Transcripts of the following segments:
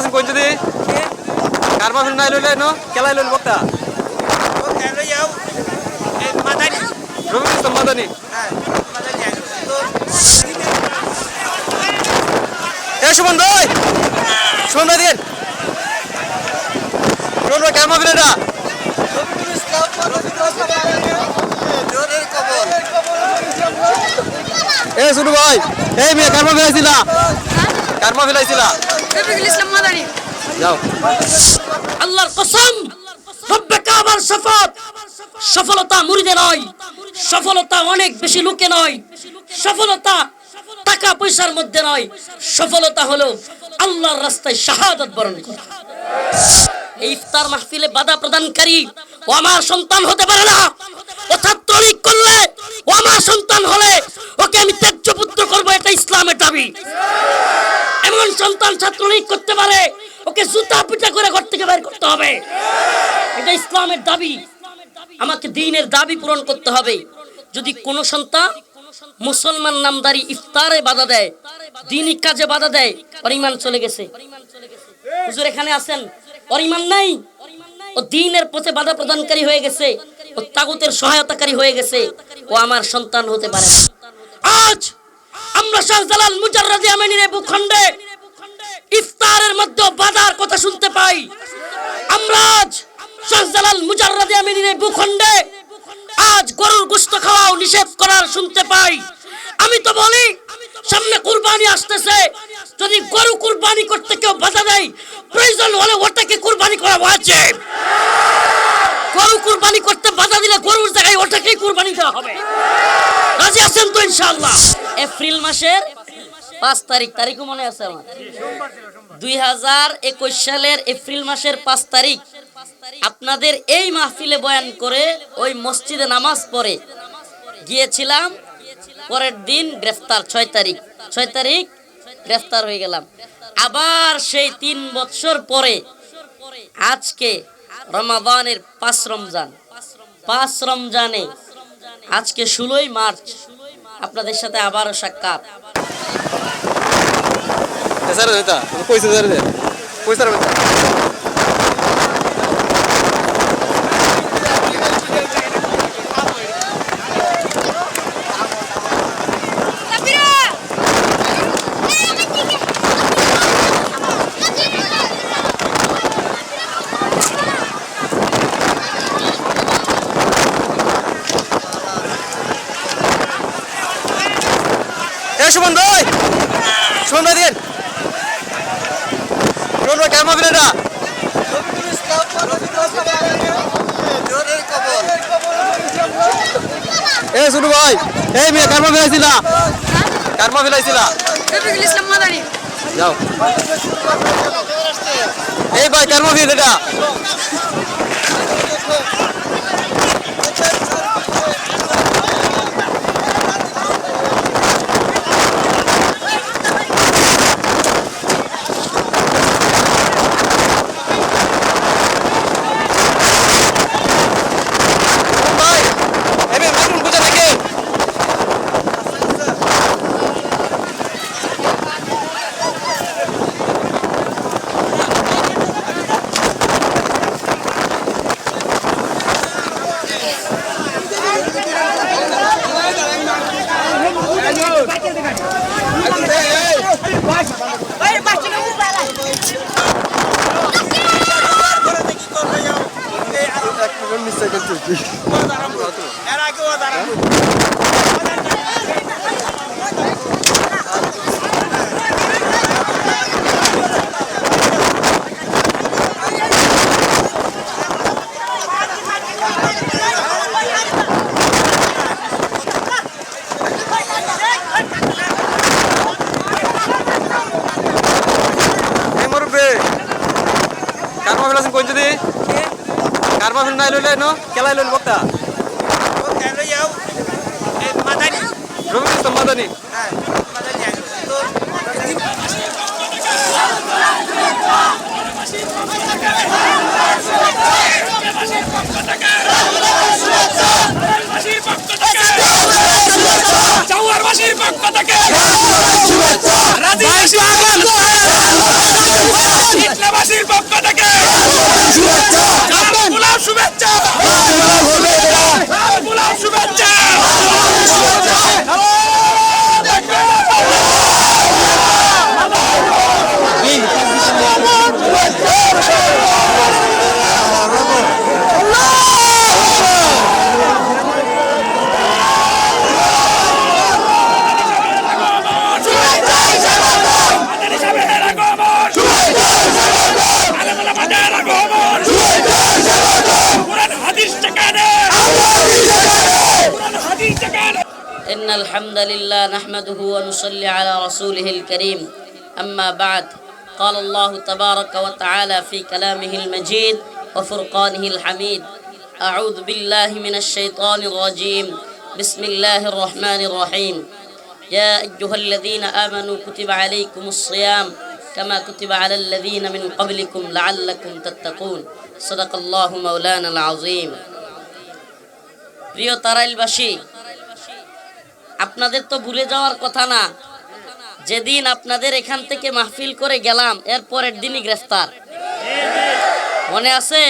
আছেন কইতে দি কার মাহফিল নাই লইলে নো কেলাই লইল বক্তা? রবি ইসলাম মাদানি। এ ভাই এই মেয়ে কার মাহফিল আইছিলা কার মাহফিল আইছিলা রফিকুল ইসলাম মাদানি যাও। আল্লাহর কসম রব্বে কাবার শপথ সফলতা মুরিদে নয় সফলতা অনেক বেশি লোকে নয় সফলতা টাকা পয়সার মধ্যে নয় সফলতা হলো আল্লাহর রাস্তায় শাহাদাত বরণ করা। এই ইফতার মাহফিলে বাধা প্রদানকারী ও আমার সন্তান হতে পারে না। ও ছাত্রলীগ করলে ও আমার সন্তান হলে ওকে আমি ত্যায্য পুত্র করব এটা ইসলামের দাবি। এমন সন্তান ছাত্রলীগ করতে পারে, ওকে জুতা পিটা করে ঘর থেকে বের করতে হবে। এটা ইসলামের দাবি। আমাকে দিনের দাবি পূরণ করতে হবে। যদি কোন সন্তান মুসলমান নামদারি ইফতারে বাধা দেয়, দিনই কাজে বাধা দেয়, ওর চলে গেছে। হুজুর এখানে আছেন? ওর নাই? ও দিনের পথে বাধা প্রদানকারী হয়ে গেছে, ও তাগুতের সহায়তাকারী হয়ে গেছে, ও আমার সন্তান হতে পারে না। আজ আমরা শাহজালাল মুজাররাদি আমিনের ভূখণ্ডে ইফতারের মধ্যে বাধার কথা শুনতে পাই। আমরা আজ শাহজালাল মুজাররাদি আমিনের ভূখণ্ডে আজ গরুর গোশত খাওয়াও নিষেধ করার শুনতে পাই। আমি তো বলি, সামনে কুরবানি আসতেছে। যদি গরু কুরবানি করতে কেউ বাধা দেয়, প্রয়োজন হলে ওটাকে কুরবানি করা হয়েছে। গরু কুরবানি করতে বাধা দিলে গরুর জায়গায় ওটাকেই কুরবানি দেওয়া হবে। রাজি আছেন তো ইনশাআল্লাহ। এপ্রিল মাসের পাঁচ তারিখ, তারিখও মনে আছে আমার। দুই হাজার একুশ সালের এপ্রিল মাসের পাঁচ তারিখ, আপনাদের এই মাহফিলে বয়ান করে ওই মসজিদে নামাজ পড়ে গিয়েছিলাম। পরের দিন গ্রেফতার, ছয় তারিখ ছয় তারিখ গ্রেফতার হয়ে গেলাম। আবার সেই তিন বছর পরে আজকে রমাদানের পাঁচ রমজান, পাঁচ রমজানে আজকে ষোলোই মার্চ আপনাদের সাথে আবারও সাক্ষাৎ। স্যার পয়সা রাখবেন এ সুমন ভাই সুমন ভাই দিন এটা এ শুনু ভাই, এই মেয়ে, কার মাহফিল আইছিলা কার ইসলাম মাদানি যাও। এই ভাই, কার ফেলে এটা ভাই এই মেয়ে মাইক্রোফোন বুঝা নাকি এই মুরব্বি কার মাহফিল আছেন কইতে দি কার লইলে নো কেলাই লইল বক্তা রবি মাদানি চাউয়ারবাসীর পক্ষ থেকে نحمده ونصلي على رسوله الكريم أما بعد قال الله تبارك وتعالى في كلامه المجيد وفرقانه الحميد أعوذ بالله من الشيطان الرجيم بسم الله الرحمن الرحيم يا أيها الذين آمنوا كتب عليكم الصيام كما كتب على الذين من قبلكم لعلكم تتقون صدق الله مولانا العظيم প্রিয় তারাইলবাসী আপনাদের তো ভুলে যাওয়ার কথা না। যেদিন আপনাদের এখান থেকে মাহফিল করে গেলাম, এর পরের দিনই গ্রেফতার। মনে আছে?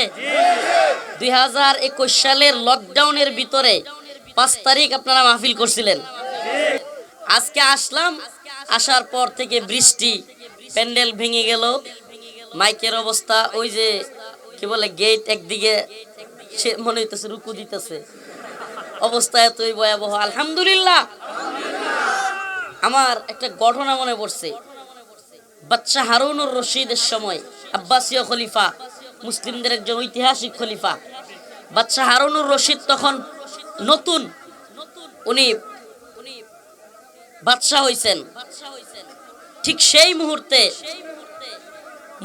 দুই হাজার একুশ সালের লকডাউনের ভিতরে পাঁচ তারিখ আপনারা মাহফিল করছিলেন। আজকে আসলাম, আসার পর থেকে বৃষ্টি, প্যান্ডেল ভেঙে গেল, মাইকের অবস্থা, ওই যে, কি বলে গেট একদিকে, সে মনে হইতেছে রুকু দিতেছে। অবস্থা এতই ভয়াবহ। আলহামদুলিল্লাহ। আমার একটা ঘটনা মনে পড়ছে। বাচ্চা হারুনুর রশিদের সময় আব্বাসীয় খলিফা, মুসলিমদের একজন ঐতিহাসিক খলিফা। বাচ্চা হারুনুর রশিদ তখন নতুন উনি বাদশাহ হইছেন। ঠিক সেই মুহূর্তে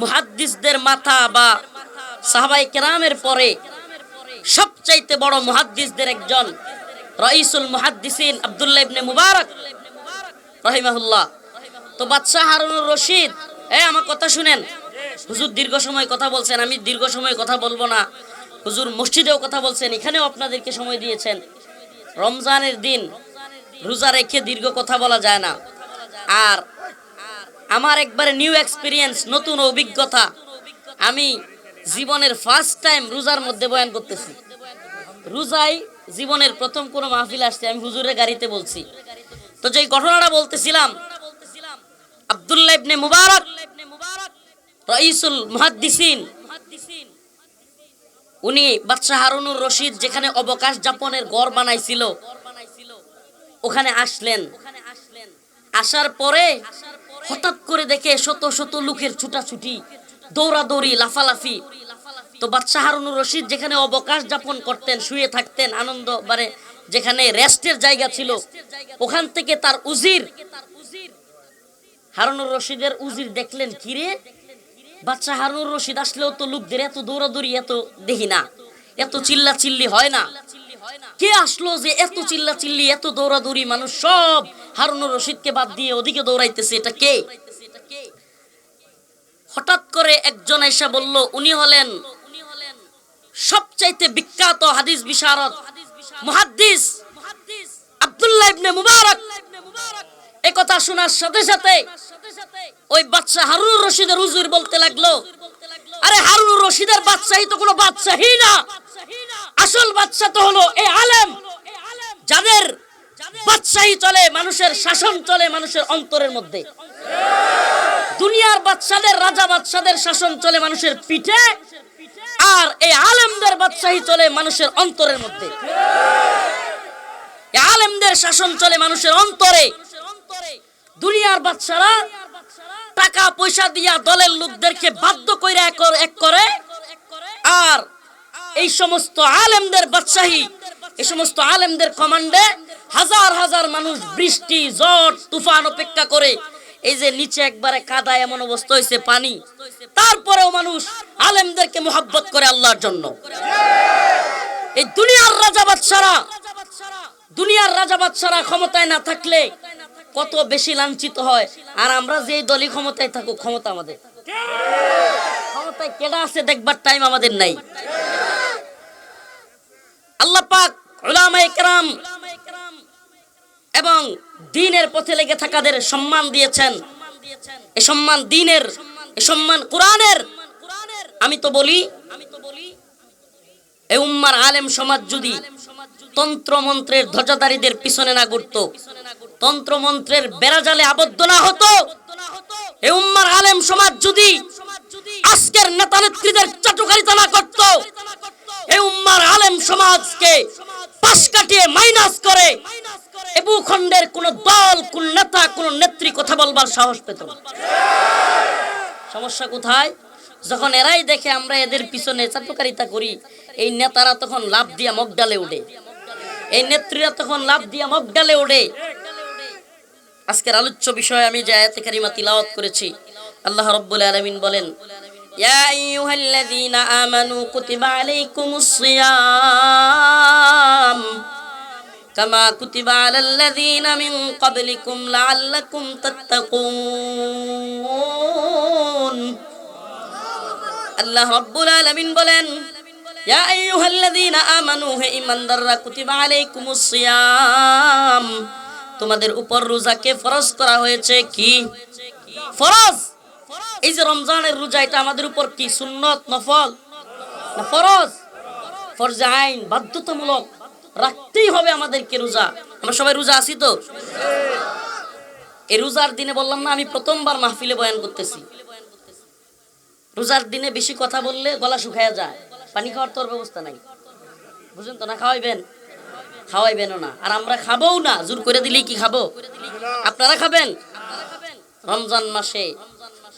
মুহাদ্দিসদের মাথা বা সাহাবাই কেরামের পরে সবচাইতে বড় মুহাদ্দিসদের একজন রইসুল মুহাদ্দিসিন আব্দুল্লাহ ইবনে মুবারক, রহিমাহুল্লাহ। তো বাদশাহ হারুনুর রশিদ, এ, আমার কথা শুনেন? হুজুর দীর্ঘ সময় কথা বলছেন, আমি দীর্ঘ সময় কথা বলব না। হুজুর মসজিদেও কথা বলছেন, এখানেও আপনাদেরকে সময় দিয়েছেন। রমজানের দিন রোজা রেখে দীর্ঘ কথা বলা যায় না। আর আমার একবারে নিউ এক্সপিরিয়েন্স, নতুন অভিজ্ঞতা, আমি জীবনের ফার্স্ট টাইম রোজার মধ্যে বয়ান করতেছি। রোজাই জীবনের প্রথম কোনো মাহফিল আসছে, আমি হুজুরের গাড়িতে বলছি। তো যে ঘটনাটা বলতেছিলাম ইবনে মুবারক মুহাদ্দিসিন, উনি বাদশাহ হারুনুর রশিদ যেখানে অবকাশ যাপনের গড় বানাইছিল, ওখানে আসলেন। আসার পরে হঠাৎ করে দেখে শত শত লোকের ছুটাছুটি। দৌড়াদৌড়ি, লাফালাফি। তো বাদশাহ হারুনুর রশিদ যেখানে অবকাশ যাপন করতেন, শুয়ে থাকতেন আনন্দ মানে যেখানে রেস্টের জায়গা ছিল, ওখান থেকে তার উজির। হারুনুর রশিদের উজির দেখলেন কিরে? বাচ্চা হারুনুর রশিদ আসলেও তো লোকদের এত দৌড়াদৌড়ি, এত দেখি না। এত চিল্লা চিল্লি হয় না। কে আসলো যে এত চিল্লা চিল্লি এত দৌড়াদৌড়ি? মানুষ সব হারুনুর রশিদকে বাদ দিয়ে ওদিকে দৌড়াইতেছে। এটা কে? করে একজন এসে বলল, উনি হলেন সবচাইতে বিখ্যাত হাদিস বিশারদ, মুহাদ্দিস আব্দুল্লাহ ইবনে মুবারক। এই কথা শোনার সাথে সাথে ওই বাচ্চা হারুন রশিদের হুজুর বলতে লাগল, আরে হারুন রশিদের বাচ্চাই তো কোনো বাচ্চাই না। আসল বাচ্চা তো হলো এই আলেম, যাদের বাচ্চাই চলে, মানুষের শাসন চলে মানুষের অন্তরের মধ্যে। দুনিয়ার বাচ্চাদের রাজা বাচ্চাদের শাসন চলে মানুষের পিঠে আর এই আলেমদের বাচ্চাই চলে মানুষের অন্তরের মধ্যে। আলেমদের শাসন চলে মানুষের অন্তরে। দুনিয়ার বাচ্চারা টাকা পয়সা দিয়া দলের লোকদেরকে বাধ্য করে- এক করে। আর এই সমস্ত আলেমদের বাদশাহী, এই সমস্ত আলেমদের কমান্ডে হাজার হাজার মানুষ বৃষ্টি জট তুফান অপেক্ষা করে এই যে নিচে একবারে কাদা এমন অবস্থা হয়েছে পানি, তারপরেও মানুষ আলেমদেরকে মোহাব্বত করে আল্লাহর জন্য। এই দুনিয়ার রাজা বাদশারা, দুনিয়ার রাজা বাদশারা ক্ষমতায় না থাকলে কত বেশি লাঞ্ছিত হয়। আর আমরা যেই দলই ক্ষমতায় থাকুক, ক্ষমতা আমাদের। ক্ষমতায় কেডা আছে দেখবার টাইম আমাদের নাই। আল্লাহ পাক উলামায়ে কেরাম এবং দিনের পথে লেগে থাকাদের সম্মান দিয়েছেন। এ সম্মান দিনের, এ সম্মান কোরআনের। আমি তো বলি, এ উম্মার আলেম সমাজ যদি তন্ত্রমন্ত্রের ধ্বজাদারীদের পিছনে না ঘুরত, তন্ত্রমন্ত্রের বেড়াজালে আবদ্ধ না হতো, এ উম্মার আলেম সমাজ যদি আজকের নেতা নেত্রীদের চাটুকারিতা না করত এই উম্মার আলেম সমাজকে পাশ কাটিয়ে মাইনাস করে এ ভূখণ্ডের কোন দল কোন নেতা কোন নেত্রী কথা সাহস পেত না। সমস্যা কোথায়? যখন এরাই দেখে আমরা এদের পিছনে চাটুকারিতা করি, এই নেতারা তখন লাভ দিয়া মগডালে উঠে এই নেত্রীরা তখন লাভ দিয়া মগডালে ওঠে। আজকের আলোচ্য বিষয় আমি যে আয়াতে কারিমা তিলাওয়াত করেছি, আল্লাহ রাব্বুল আলামিন বলেন আইয়ুহাল্লাযীনা আমানু কুতিবা আলাইকুমুস সিয়াম। কামা কুতিবা আলাল্লাযীনা মিন ক্বাবলিকুম লাআল্লাকুম তাত্তাকুন আল্লাহ রাব্বুল আলামিন বলেন, ইয়া আইয়ুহাল্লাযীনা আমানু, হে ঈমানদাররা, কুতিবা আলাইকুমুস সিয়াম। তোমাদের উপর রোজাকে ফরজ করা হয়েছে কি? ফরজ! এই যে রমজানের রোজা, এটা আমাদের উপর কি? সুন্নত? নফল? না ফরজ? ফরজে আইন, বাধ্যতামূলক। রাখতেই হবে আমাদেরকে রোজা। আমরা সবাই রোজা আছি তো? এই রোজার দিনে বললাম না, আমি প্রথমবার মাহফিলে বয়ান করতেছি। রোজার দিনে বেশি কথা বললে গলা শুকায়া যায়। পানি খাওয়ার তোর ব্যবস্থা নাই। বুঝলেন তো না, খাওয়াইবেন? খাওয়াইবেনও না। আর আমরা খাব না, জোর করে দিলেই কি খাব? আপনারা খাবেন? রমজান মাসে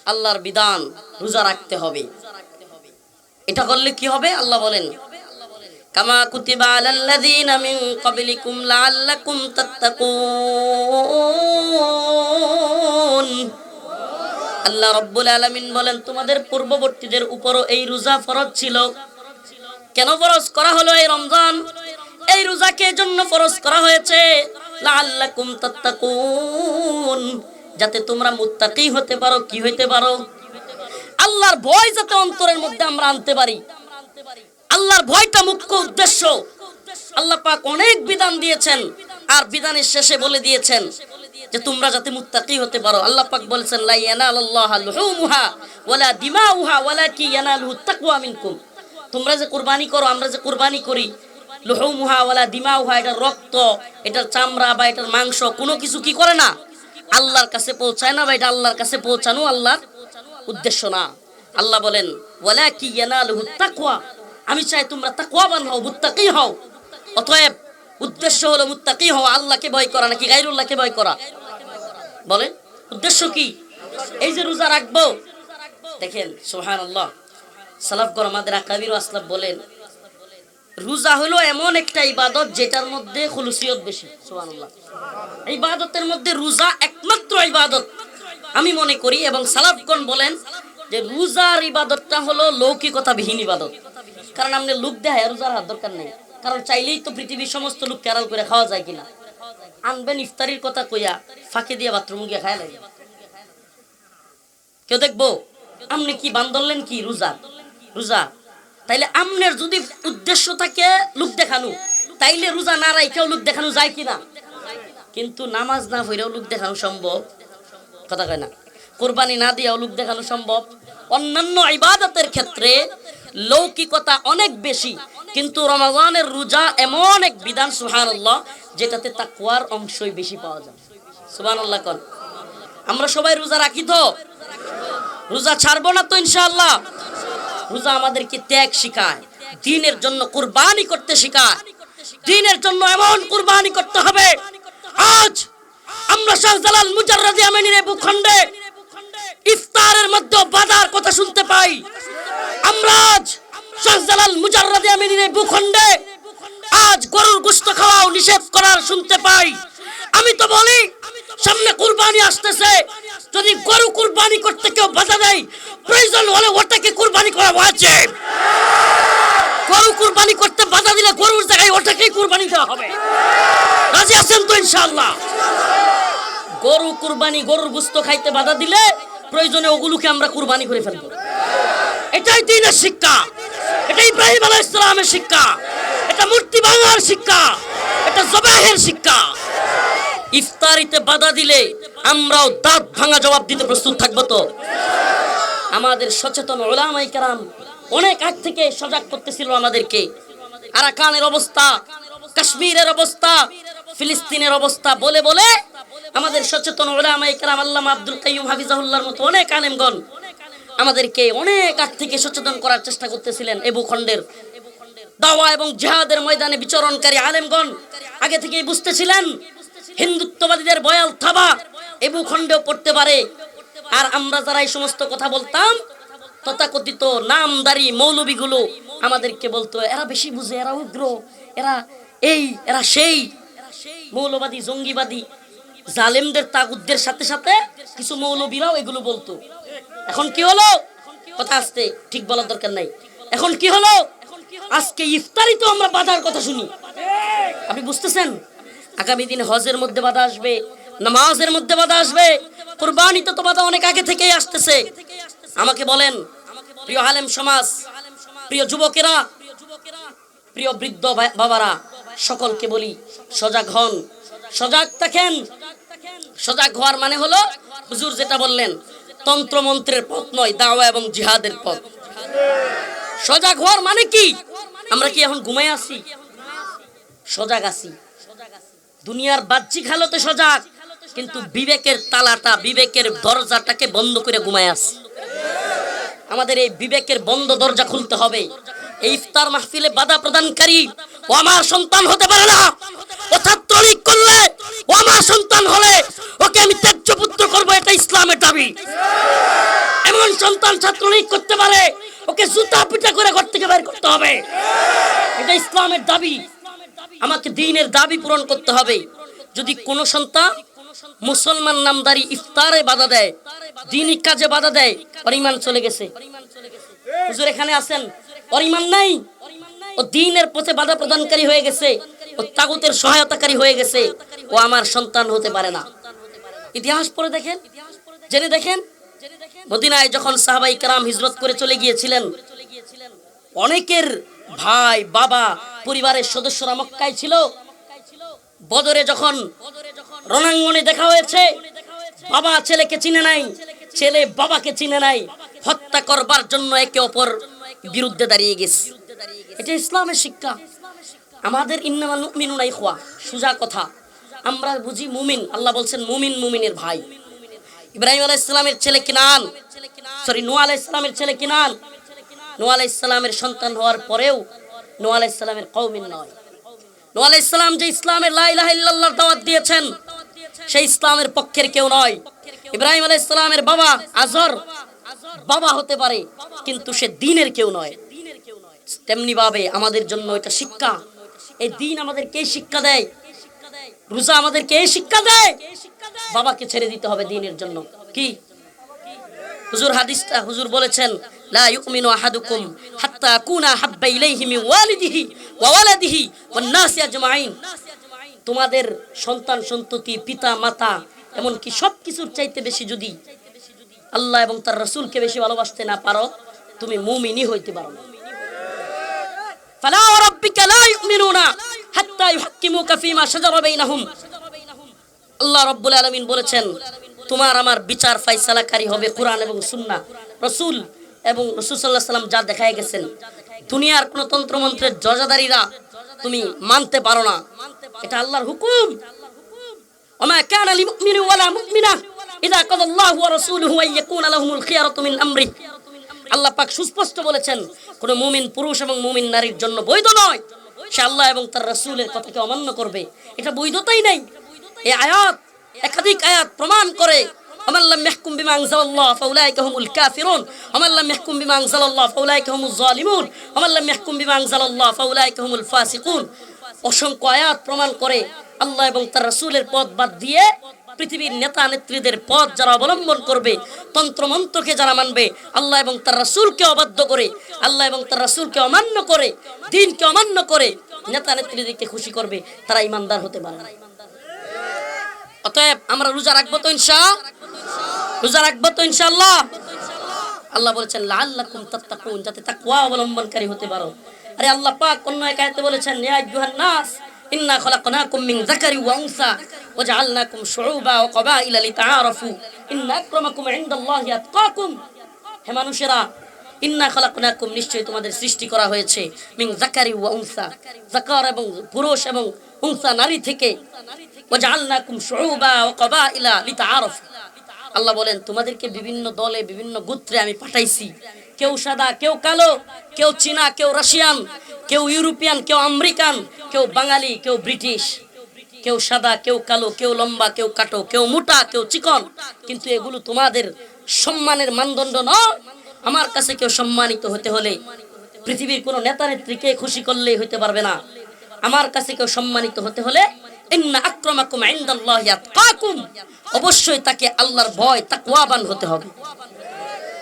আল্লাহর বিধান রোজা রাখতে হবে। এটা করলে কি হবে? আল্লাহ বলেন কামা কুতিবা আলাল্লাযীনা মিন ক্বাবলিকুম লাআল্লাকুম তাত্তাকুন। আল্লাহ রব্বুল আলামিন বলেন, তোমাদের পূর্ববর্তীদের উপরও এই রোজা ফরজ ছিল। কেন ফরজ করা হলো এই রমজান? এই রোজাকে জন্য ফরজ করা হয়েছে? লাআল্লাকুম তাত্তাকুন। যাতে তোমরা মুত্তাকি হতে পারো, কি হইতে পারো? আল্লাহর ভয় যাতে অন্তরের মধ্যে আমরা আনতে পারি। আল্লাহর ভয়টা মুখ্য উদ্দেশ্য। আল্লাহ পাক অনেক বিধান দিয়েছেন আর বিধানের শেষে বলে দিয়েছেন যে তোমরা যাতে মুত্তাকি হতে পারো। আল্লাহ পাক বলেছেন, লা ইয়ানালাল্লাহা লুহুমুহা ওয়ালা দিমাউহা ওয়ালাকি ইয়ানালুহু তাকওয়া মিনকুম। তোমরা যে কুরবানি করো, আমরা যে কুরবানি করি, লুহুমুহা ওয়ালা দিমাউহা, এটা রক্ত, এটার চামড়া বা এটার মাংস, কোনো কিছু কি করে না? আল্লাহর কাছে পৌঁছায় না বা এটা আল্লাহর কাছে পৌঁছানো আল্লাহর উদ্দেশ্য না। আল্লাহ বলেন, ওয়ালাকি ইয়ানালুহু তাকওয়া। আমি চাই তোমরা তাকওয়াবান হও, মুত্তাকি হও। অতএব উদ্দেশ্য হলো মুত্তাকি হওয়া আল্লাহকে ভয় করা নাকি গায়রুল্লাহকে ভয় করা? বলেন, উদ্দেশ্য কি? এই যে রোজা রাখব। দেখেন সোহান সুবহানাল্লাহ সালাফগণ আমাদের আকাবির আসলাফ বলেন, রোজা হলো এমন একটা ইবাদত যেটার মধ্যে খুলুসিয়ত বেশি, সুবহানাল্লাহ। এই ইবাদতের মধ্যে রোজা একমাত্র ইবাদত। আমি মনে করি এবং সালাফগণ বলেন যে রোজার ইবাদতটা হলো লৌকিকতাবিহীন ইবাদত। কারণ আপনি লোক দেখায় রোজার হাত দরকার নেই। কারণ চাইলেই তো পৃথিবীর সমস্ত লোক কেরাল করে খাওয়া যায় কিনা। আনবেন ইফতারির কথা কইয়া ফাঁকে দিয়ে বাথরুম গিয়ে খায় লাগে কেউ দেখব আপনি কি বান ধরলেন কি রোজা? রোজা? তাইলে আমনের যদি উদ্দেশ্য থাকে লোক দেখানো, তাইলে রোজা না রাইকেও লোক দেখানো যায় কিনা? কিন্তু নামাজ না হইলেও লোক দেখানো সম্ভব। কথা কয় না। কোরবানি না দিয়েও লোক দেখানো সম্ভব। অন্যান্য ইবাদতের ক্ষেত্রে লৌকিকতা অনেক বেশি। কিন্তু রমাজানের রোজা এমন এক বিধান সুহানাল্লাহ যেটাতে তাকুয়ার অংশই বেশি পাওয়া যায়। সুবহানাল্লাহ কন। আমরা সবাই রোজা রাখি তো? রোজা ছাড়বো না তো, ইনশাআল্লাহ? রোজা আমাদেরকে ত্যাগ শিখায়, দিনের জন্য কুরবানি করতে শিখায়। দিনের জন্য এমন কুরবানি করতে হবে। আজ আমরা শাহজালাল মুজাররাদি আমিনের এই ভূখণ্ডে ইফতারের মধ্যে বাধার কথা শুনতে পাই। আমরা আজ শাহজালাল মুজাররাদি আমিনের ভূখণ্ডে আজ গরুর গোশত খাওয়াও নিষেধ করার শুনতে পাই। আমি তো বলি, সামনে কুরবানি আসতেছে। যদি গরু কুরবানি করতে কেউ বাধা দেয়, প্রয়োজন হলে ওটাকে কুরবানি করা ওয়াজিব গরু কুরবানি করতে বাধা দিলে গরুর জায়গায় ওটাকেই কুরবানি দেওয়া হবে। রাজি আছেন তো ইনশাআল্লাহ? গরু কুরবানি, গরুর গুস্ত খাইতে বাধা দিলে প্রয়োজনে ওগুলোকে আমরা কুরবানি করে ফেলব। এটাই দিনের শিক্ষা। এটা ইব্রাহিম আলাহ ইসলামের শিক্ষা। এটা মূর্তি ভাঙার শিক্ষা। এটা জবাহের শিক্ষা। ইফতারিতে বাধা দিলে আমরাও দাঁত ভাঙা জবাব দিতে প্রস্তুত থাকব তো? আমাদের সচেতন ওলামাই কারাম অনেক আগ থেকে সজাগ করতেছিল আমাদেরকে। আরাকানের অবস্থা, কাশ্মীরের অবস্থা ফিলিস্তিনের অবস্থা বলে বলে আমাদের সচেতন হাফিজাহুল্লাহর মতো অনেক আলেমগণ আমাদেরকে অনেক আগ থেকে সচেতন করার চেষ্টা করতেছিলেন এবু খণ্ডের দাওয়া এবং জিহাদের ময়দানে বিচরণকারী আলেমগণ আগে থেকেই বুঝতেছিলেন হিন্দুত্ববাদীদের বয়াল থাবা এবু খণ্ডেও পড়তে পারে। আর আমরা যারা এই সমস্ত কথা বলতাম, তথাকথিত নামদারি মৌলবীগুলো আমাদেরকে বলতো, এরা বেশি বুঝে, এরা উগ্র, এরা এই, এরা সেই। মৌলবাদী, জঙ্গিবাদী, জালেমদের তাগুদদের সাথে সাথে কিছু মৌলবীরাও এগুলো বলতো। এখন কি হলো? কথা আসতে ঠিক বলার দরকার নাই। এখন কি হলো? আজকে ইফতারি তো আমরা বাধার কথা শুনি। আপনি বুঝতেছেন? আগামী দিনে হজের মধ্যে বাধা আসবে, নামাজের মধ্যে বাধা আসবে। কোরবানিতে তো বাধা অনেক আগে থেকেই আসতেছে। আমাকে বলেন, প্রিয় আলেম সমাজ, প্রিয় যুবকেরা, প্রিয় বৃদ্ধ বাবারা সকলকে বলি, সজাগ হন। সজাগ থাকেন। সজাগ হওয়ার মানে হলো, হুজুর যেটা বললেন, তন্ত্রমন্ত্রের পথ নয়, দাওয়া এবং জিহাদের পথ। সজাগ হওয়ার মানে কি? আমরা কি এখন ঘুমাই আছি? সজাগ আছি। দুনিয়ার বাহ্যিক হালতে সজাগ, কিন্তু বিবেকের তালাটা, বিবেকের দরজাটাকে বন্ধ করে ঘুমায় আছি। আমাদের এই বিবেকের বন্ধ দরজা খুলতে হবে। এই ইফতার মাহফিলে বাধা প্রদানকারী ও আমার সন্তান হতে পারে না। ও ছাত্রলীগ করলে ও আমার সন্তান হলে ওকে আমি ত্যায্য পুত্র করব, এটা ইসলামের দাবি। এমন সন্তান ছাত্রলীগ করতে পারে, ওকে জুতা পিটা করে ঘর থেকে বের করতে হবে। এটা ইসলামের দাবি। আমাকে দিনের দাবি পূরণ করতে হবে। যদি কোনো সন্তান মুসলমান নামদারি ইফতারে বাধা দেয়, দিনই কাজে বাধা দেয় পরিমাণ চলে গেছে। হুজুর এখানে আছেন? পরিমাণ নাই? ও দিনের পথে বাধা প্রদানকারী হয়ে গেছে, ও তাগুতের সহায়তাকারী হয়ে গেছে, ও আমার সন্তান হতে পারে না। ইতিহাস পড়ে দেখেন, জেনে দেখেন, মদিনায় যখন সাহাবাই কারাম হিজরত করে চলে গিয়েছিলেন, অনেকের ভাই, বাবা, পরিবারের সদস্যরা মক্কায় ছিল। বদরে যখন রণাঙ্গনে দেখা হয়েছে, বাবা ছেলেকে চিনে নাই, ছেলে বাবাকে চিনে নাই, হত্যা করবার জন্য একে অপর বিরুদ্ধে দাঁড়িয়ে গেছে। এটা ইসলামের শিক্ষা। আমাদের ইন্নামাল সুজা কথা। আমরা বুঝি মুমিন, আল্লাহ বলছেন মুমিন মুমিনের ভাই। ইব্রাহিম আলাইহিস সালামের ছেলে কিনান সরি নোয়া আলাইহিস সালামের ছেলে কিনান নোয়া আলাইহিস সালামের সন্তান হওয়ার পরেও নোয়া আলাইহিস সালামের কওমিন নয়। নোয়া আলাইহিস যে ইসলামের লা ইলাহা দাওয়াত দিয়েছেন, সেই ইসলামের পক্ষের কেউ নয়। ইব্রাহিম আলাইহিস সালামের বাবা আজর বাবা হতে পারে, কিন্তু সে দিনের কেউ নয়। তেমনি ভাবে আমাদের জন্য এটা শিক্ষা। এই দিন আমাদের কে শিক্ষা দেয়? রোজা আমাদের কে শিক্ষা দেয়? বাবাকে ছেড়ে দিতে হবে দিনের জন্য। কি? হুজুর হাদিসটা, হুজুর বলেছেন, লা ইউমিনু আহাদুকুম হাত্তা কুনা হাব্বা ইলাইহি মিন ওয়ালিদিহি ওয়া ওয়ালাদিহি ওয়ান নাসি আজমাইন। তোমাদের সন্তান সন্ততি, পিতা, মাতা, এমনকি সব কিছুর চাইতে বেশি যদি আল্লাহ এবং তার রসুলকে বেশি ভালোবাসতে না পারো, তুমি মুমিনই হইতে পারো না। ফালা রাব্বিকা লা ইউমিনুনা হাত্তা ইউহাক্কিমুকা ফীমা শাজারা বাইনাহুম আল্লাহ রাব্বুল আলামিন বলেছেন, তোমার আমার বিচার ফাইসালাকারী হবে কোরআন এবং সুন্নাহ। রাসূল এবং রাসূল সাল্লাল্লাহু সাল্লাম যা দেখায় গেছেন, দুনিয়ার কোন তন্ত্রমন্ত্রের জজাদারীরা তুমি মানতে পারো না। এটা আল্লাহর হুকুম। ওমা কানা লিমুমিনি ওয়ালা মুমিনা ইযা কাদাল্লাহু ওয়া রাসূলুহু আন ইয়াকুনা লাহুমুল খিয়ারাতু মিন আমরিহি। আল্লাহ পাক সুস্পষ্ট বলেছেন, কোন মুমিন পুরুষ এবং মুমিন নারীর জন্য বৈধ নয়। সে আল্লাহ এবং তার রসুলের কথাকে অমান্য করবে। এটা বৈধতাই নাই। এই আয়াত, একাধিক আয়াত প্রমাণ করে অসংখ্য আয়াত প্রমাণ করে, আল্লাহ এবং তার রসুলের পথ বাদ দিয়ে পৃথিবীর নেতা নেত্রীদের পথ যারা অবলম্বন করবে, তন্ত্রমন্ত্রকে যারা মানবে, আল্লাহ এবং তার রাসূলকে অবাধ্য করে, আল্লাহ এবং তার রাসূলকে অমান্য করে, দিনকে অমান্য করে নেতা নেত্রীদেরকে খুশি করবে, তারা ইমানদার হতে পারে না। অতএব আমরা রোজা রাখব তো ইনশা রোজা রাখব তো ইনশাআল্লাহ? আল্লাহ বলেছেন, লাআল্লাকুম তাত্তাকুন যাতে তাকওয়া অবলম্বনকারী হতে পারো। আরে আল্লাহ পাক অন্য এক আয়াতে বলেছেন, ইয়া আইয়ুহান নাস, ইন্না খলাকনাকুম মিন যাকারি ওয়া উনসা জাআলনাকুম শুউবা ওয়া ক্বাবাইলা লিতাআরাফু ইন্না আকরামাকুম ইনদাল্লাহি আতকাকুম হে মানুষেরা ইন্না খলাকনাকুম নিশ্চয়ই তোমাদের সৃষ্টি করা হয়েছে মিন যাকারি ওয়া উনসা যাকার এবং পুরুষ এবং উনসা নারী থেকে। ওয়া জাআলনাকুম শুউবা ওয়া ক্বাবাইলা লিতাআরাফু আল্লাহ বলেন, তোমাদেরকে বিভিন্ন দলে বিভিন্ন গোত্রে আমি পাঠাইছি। কেউ সাদা, কেউ কালো, কেউ চীনা, কেউ রাশিয়ান, কেউ ইউরোপিয়ান, কেউ আমেরিকান, কেউ বাঙালি, কেউ ব্রিটিশ। কেউ সাদা, কেউ কালো, কেউ লম্বা, কেউ কাটো, কেউ মোটা, কেউ চিকন। কিন্তু এগুলো তোমাদের সম্মানের মানদণ্ড নয়। আমার কাছে কেউ সম্মানিত হতে হলে পৃথিবীর কোনো নেতা নেত্রীকে খুশি করলেই হইতে পারবে না। আমার কাছে কেউ সম্মানিত হতে হলে অবশ্যই তাকে আল্লাহর ভয়, তাকওয়াবান হতে হবে।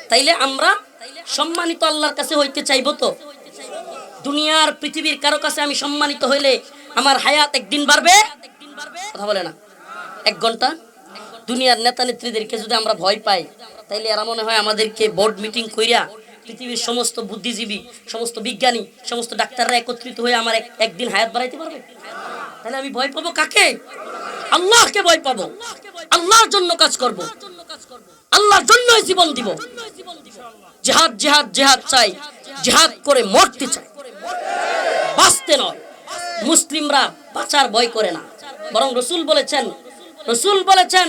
তাইলে আমরা সম্মানিত আল্লাহর কাছে হইতে চাইব তো? দুনিয়ার পৃথিবীর কারও কাছে আমি সম্মানিত হইলে আমার হায়াত একদিন বাড়বে, কথা বলে না। এক ঘণ্টা। দুনিয়ার নেতা নেত্রীদেরকে যদি আমরা ভয় পাই, তাইলে এরা মনে হয় আমাদেরকে বোর্ড মিটিং কইরা পৃথিবীর সমস্ত বুদ্ধিজীবী, সমস্ত বিজ্ঞানী, সমস্ত ডাক্তাররা একত্রিত হয়ে আমার এক- একদিন হায়াত বাড়াইতে পারবে? তাহলে আমি ভয় পাবো কাকে? আল্লাহকে ভয় পাবো। আল্লাহর জন্য কাজ করব। আল্লাহর জন্যই জীবন দিব। জেহাদ জেহাদ জেহাদ চাই। জেহাদ করে মরতে চাই। বাঁচতে নয়। মুসলিমরা বাঁচার ভয় করে না। বরং রসুল বলেছেন রসুল বলেছেন,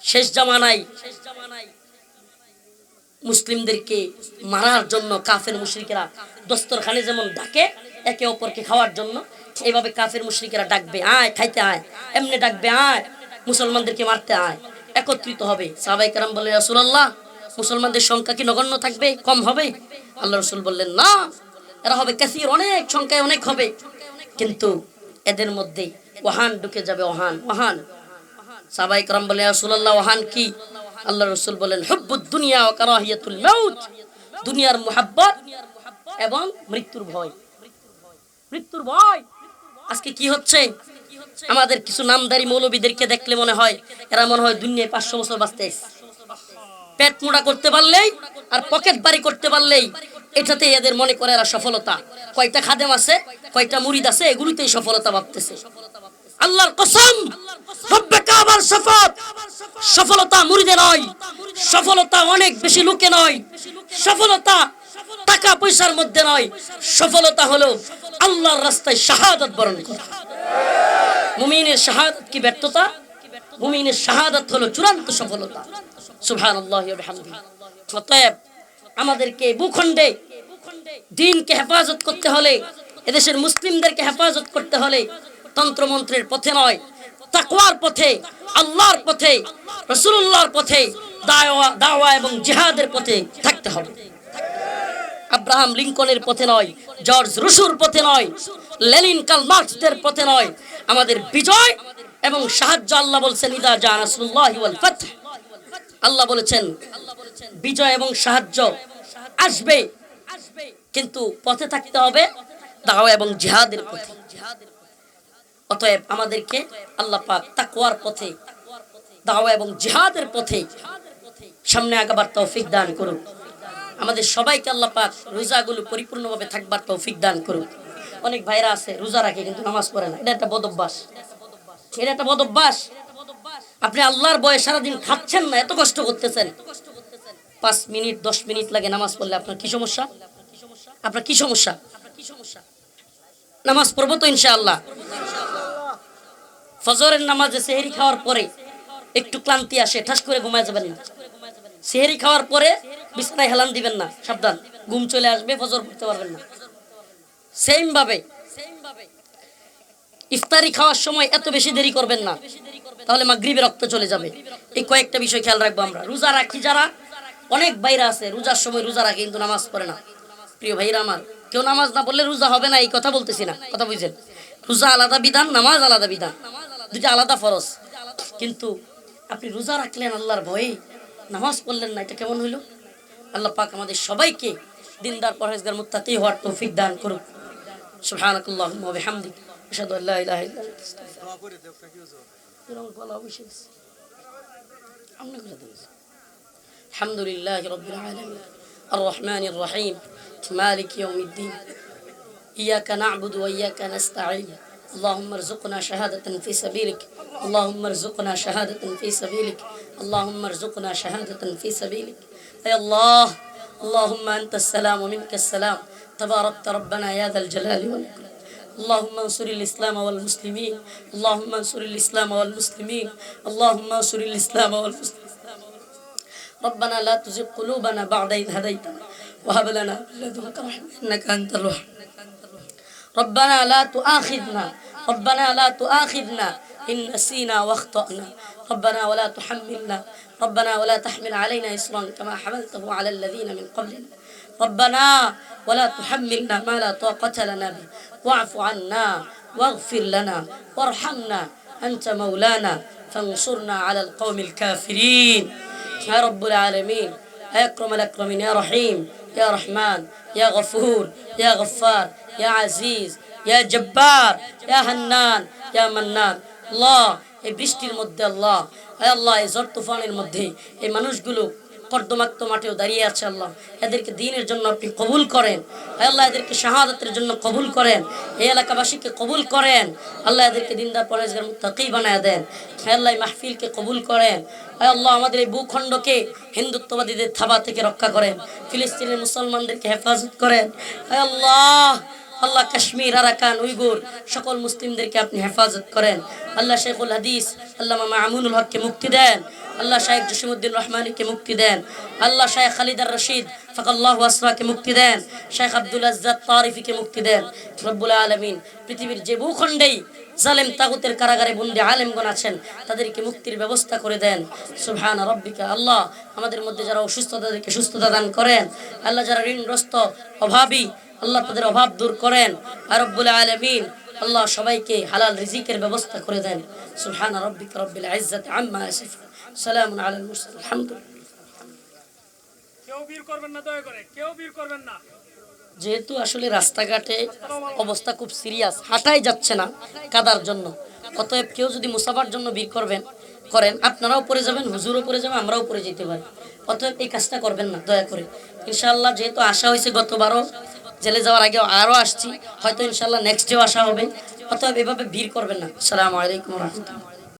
শেষ জামানায় মুসলিমদেরকে মারার জন্য কাফের মুশরিকেরা দস্তরখানে যেমন ডাকে, একে অপরকে খাওয়ার জন্য, এইভাবে কাফের মুশরিকেরা ডাকবে, আয়, খাইতে আয়, এমনি ডাকবে, আয়, মুসলমানদেরকে মারতে আয়, একত্রিত হবে। সাহাবাই কারাম বলে রাসুলাল্লাহ, মুসলমানদের সংখ্যা কি নগণ্য থাকবে, কম হবে? আল্লাহ রসুল বললেন, না। এরা হবে কাসির, অনেক সংখ্যায় অনেক হবে। কিন্তু এদের মধ্যে ওহান ঢুকে যাবে, ওহান ওহান। সাহাবাই কারাম বলে রাসুলাল্লাহ, ওহান কি? আল্লাহ রসুল বলেন, হব্বুদ দুনিয়া ও কারাহিয়াতুল মাউত। দুনিয়ার মুহাব্বত এবং মৃত্যুর ভয়। মৃত্যুর ভয়। আজকে কি হচ্ছে? আমাদের কিছু নামদারি মৌলবীদেরকে দেখলে মনে হয়, এরা মনে হয় দুনিয়ায় পাঁচশো বছর বাঁচতে। পেট মোড়া করতে পারলেই আর পকেট বাড়ি করতে পারলেই এটাতে এদের মনে করে এরা সফলতা। কয়টা খাদেম আছে, কয়টা মুরিদ আছে, এগুলিতেই সফলতা ভাবতেছে। আল্লাহর কসম সফলতা মুরিদে নয়, সফলতা অনেক বেশি লোকে নয়। সফলতা টাকা পয়সার মধ্যে নয়, সফলতা হলো আল্লাহর রাস্তায় শাহাদাত বরণ করা। মুমিনের শাহাদাত কি ব্যর্থতা? মুমিনের শাহাদাত হলো চূড়ান্ত সফলতা। সুবহানাল্লাহি অতএব আমাদেরকে ভূখণ্ডে দিনকে হেফাজত করতে হলে, এদেশের মুসলিমদেরকে হেফাজত করতে হলে তন্ত্রমন্ত্রের পথে নয়, তাকওয়ার পথে, আল্লাহর পথে রসুল্লাহর পথে দাওয়া এবং জিহাদের পথে থাকতে হবে। আব্রাহাম লিঙ্কনের পথে নয়, জর্জ রুশুর পথে নয়, লেনিন কাল মার্কসদের পথে নয়, আমাদের বিজয় এবং সাহায্য আল্লাহ বলছেন, ইদা জান ওয়াল ফাth আল্লাহ বলেছেন, বিজয় এবং সাহায্য আসবে কিন্তু পথে থাকতে হবে, দাওয়া এবং জিহাদের পথে। অতএব আমাদেরকে আল্লাহ পাক তাকওয়ার পথে, দাওয়া এবং জিহাদের পথে সামনে আগাবার তৌফিক দান করুন আমাদের সবাইকে আল্লাহ পাক রোজাগুলো পরিপূর্ণভাবে থাকবার তৌফিক দান করুন অনেক ভাইরা আছে রোজা রাখে কিন্তু নামাজ পড়ে না, এটা একটা বদভ্যাস এটা একটা বদভ্যাস আপনি আল্লাহর বয়ে সারাদিন খাচ্ছেন না, এত কষ্ট করতেছেন। পাঁচ মিনিট, দশ মিনিট লাগে নামাজ পড়লে আপনার কি সমস্যা? আপনার কি সমস্যা? নামাজ পড়ব তো ইনশাআল্লাহ। ফজরের নামাজে সেহেরি খাওয়ার পরে একটু ক্লান্তি আসে, ঠাস করে ঘুমায় যাবেন না। সেহেরি খাওয়ার পরে বিছানায় হেলান দিবেন না, সাবধান। ঘুম চলে আসবে, ফজর পড়তে পারবেন না। সেম ভাবে ইফতারি খাওয়ার সময় এত বেশি দেরি করবেন না, তাহলে মাগরিবে রক্ত চলে যাবে। এই কয়েকটা বিষয় খেয়াল রাখব আমরা। রোজা রাখি যারা, অনেক বাইরে আছে, রোজার সময় রোজা রাখে কিন্তু নামাজ পড়ে না। প্রিয় ভাইরা আমার, কেউ নামাজ না পড়লে রোজা হবে না, এই কথা বলতেছি না, কথা বুঝছেন? রোজা আলাদা বিধান, নামাজ আলাদা বিধান দুটা আলাদা ফরজ। কিন্তু আপনি রোজা রাখলেন আল্লাহর ভয়ে, নামাজ পড়লেন না, এটা কেমন হইল? আল্লাহ পাক আমাদের সবাইকে দিনদার, পরহেজগার মুত্তাতি হওয়ার তৌফিক দান করুক। সুবহানাকাল্লাহ ওয়া বিহামদিক, আশহাদু আল্লা ইলাহা আর রহিম। مالك يوم الدين. إياك نعبد وإياك نستعين. اللهم ارزقنا شهادة في سبيلك. اللهم ارزقنا شهادة في سبيلك. اللهم ارزقنا شهادة في سبيلك. يا الله اللهم أنت السلام ومنك السلام. تباركت ربنا يا ذا الجلال والإكرام. اللهم انصر الإسلام والمسلمين. اللهم انصر الإسلام والمسلمين. اللهم انصر الإسلام والمسلمين. ربنا لا تزغ قلوبنا بعد إذ هديتنا. وهب لنا من لدنك رحمة إنك أنت الوهاب. ربنا لا تؤاخذنا ربنا لا تؤاخذنا إن نسينا واخطأنا. ربنا ولا تحملنا ربنا ولا تحمل علينا إصرا كما حملته على الذين من قبلنا. ربنا ولا تحملنا ما لا طاقة لنا به. واعف عنا واغفر لنا وارحمنا أنت مولانا فانصرنا على القوم الكافرين. يا رب العالمين يا أكرم الأكرمين يا رحيم. يا رحمن يا غفور يا غفار يا عزيز يا جبار يا হান্নান يا মান্নান আল্লাহ এই বৃষ্টির মধ্যে আল্লাহ আয় আল্লাহ এই ঝড় তুফানের মধ্যে এই মানুষগুলো কর্দমাক্ত মাঠেও দাঁড়িয়ে আছে আল্লাহ। এদেরকে দিনের জন্য আপনি কবুল করেন। আল্লাহ, এদেরকে শাহাদাতের জন্য কবুল করেন। এই এলাকাবাসীকে কবুল করেন। আল্লাহ, এদেরকে দিনদার পরেজগার মুত্তাকি বানায় দেন। আল্লাহ মাহফিলকে কবুল করেন। আল্লাহ, আমাদের এই ভূখণ্ডকে হিন্দুত্ববাদীদের থাবা থেকে রক্ষা করেন। ফিলিস্তিনের মুসলমানদেরকে হেফাজত করেন। আল্লাহ আল্লাহ কাশ্মীর, আরাকান, উইগুর, সকল মুসলিমদেরকে আপনি হেফাজত করেন। আল্লাহ শেখুল হাদিস আল্লাহ মামা আমুনুল হককে মুক্তি দেন। আল্লাহ শাহেখ জসিমুদ্দিন রহমানিকে মুক্তি দেন। আল্লাহ শাহেখ খালিদার রশিদ ফকাল্লাহ আসরাকে মুক্তি দেন। শেখ আব্দুল আজাদ তারিফিকে মুক্তি দেন। রব্বুল আলমিন পৃথিবীর যে ভূখণ্ডেই জালেম তাগুতের কারাগারে বন্দি আলেমগণ আছেন, তাদেরকে মুক্তির ব্যবস্থা করে দেন। সুবহান রব্বিকা, আল্লাহ আমাদের মধ্যে যারা অসুস্থ, তাদেরকে সুস্থতা দান করেন। আল্লাহ যারা ঋণগ্রস্ত, অভাবী, আল্লাহ তাদের অভাব দূর করেন। আর রব্বুল আলমিন আল্লাহ সবাইকে হালাল রিজিকের ব্যবস্থা করে দেন। সুবহান রব্বিকা রব্বিল ইজ্জাত আম্মা ইয়াসিফুন। সালামুন আলাল মুরসালিন আলহামদুলিল্লাহ। কেউ বীর করবেন না দয়া করে। কেউ বীর করবেন না। যেহেতু আসলে রাস্তাঘাটে অবস্থা খুব সিরিয়াস হাঁটাই যাচ্ছে না কাদার জন্য। অতএব কেউ যদি মুসাফার জন্য ভিড় করবেন করেন আপনারাও পরে যাবেন হুজুরও পরে যাবেন আমরাও পরে যেতে পারি। অতএব এই কাজটা করবেন না দয়া করে। ইনশাআল্লাহ যেহেতু আসা হয়েছে গতবারও জেলে যাওয়ার আগে আরও আসছি হয়তো ইনশাআল্লাহ নেক্সট ডেও আসা হবে। অতএব এভাবে ভিড় করবেন না। আসসালামু আলাইকুম রহমতুল্লাহ।